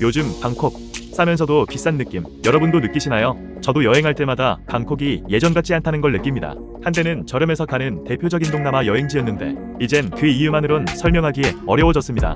요즘 방콕 싸면서도 비싼 느낌 여러분도 느끼시나요? 저도 여행할 때마다 방콕이 예전 같지 않다는 걸 느낍니다. 한때는 저렴해서 가는 대표적인 동남아 여행지였는데 이젠 그 이유만으론 설명하기 어려워졌습니다.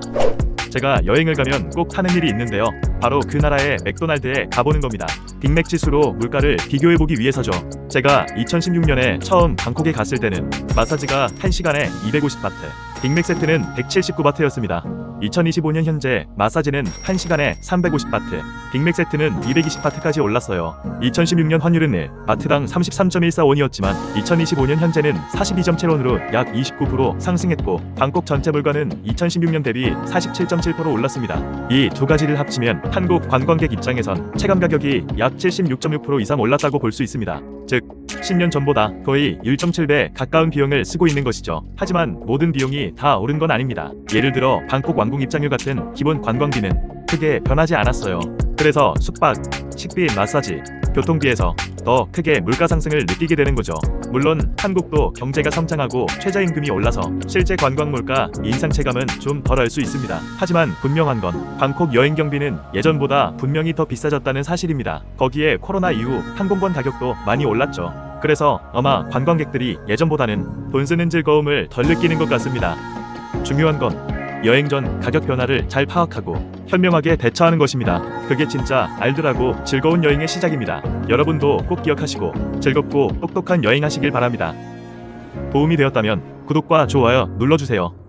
제가 여행을 가면 꼭 하는 일이 있는데요. 바로 그 나라의 맥도날드에 가보는 겁니다. 빅맥 지수로 물가를 비교해보기 위해서죠. 제가 2016년에 처음 방콕에 갔을 때는 마사지가 1시간에 250바트, 빅맥 세트는 179바트였습니다. 2025년 현재 마사지는 1시간에 350바트, 빅맥 세트는 220바트까지 올랐어요. 2016년 환율은 1 바트당 33.14원이었지만 2025년 현재는 42.7원으로 약 29% 상승했고 방콕 전체 물가는 2016년 대비 47.7% 올랐습니다. 이 두 가지를 합치면 한국 관광객 입장에선 체감 가격이 약 76.6% 이상 올랐다고 볼 수 있습니다. 즉 10년 전보다 거의 1.7배 가까운 비용을 쓰고 있는 것이죠. 하지만 모든 비용이 다 오른 건 아닙니다. 예를 들어 방콕 왕궁 입장료 같은 기본 관광비는 크게 변하지 않았어요. 그래서 숙박, 식비, 마사지, 교통비에서 더 크게 물가 상승을 느끼게 되는 거죠. 물론 한국도 경제가 성장하고 최저임금이 올라서 실제 관광 물가 인상 체감은 좀 덜할 수 있습니다. 하지만 분명한 건 방콕 여행 경비는 예전보다 분명히 더 비싸졌다는 사실입니다. 거기에 코로나 이후 항공권 가격도 많이 올랐죠. 그래서 아마 관광객들이 예전보다는 돈 쓰는 즐거움을 덜 느끼는 것 같습니다. 중요한 건 여행 전 가격 변화를 잘 파악하고 현명하게 대처하는 것입니다. 그게 진짜 알뜰하고 즐거운 여행의 시작입니다. 여러분도 꼭 기억하시고 즐겁고 똑똑한 여행하시길 바랍니다. 도움이 되었다면 구독과 좋아요 눌러주세요.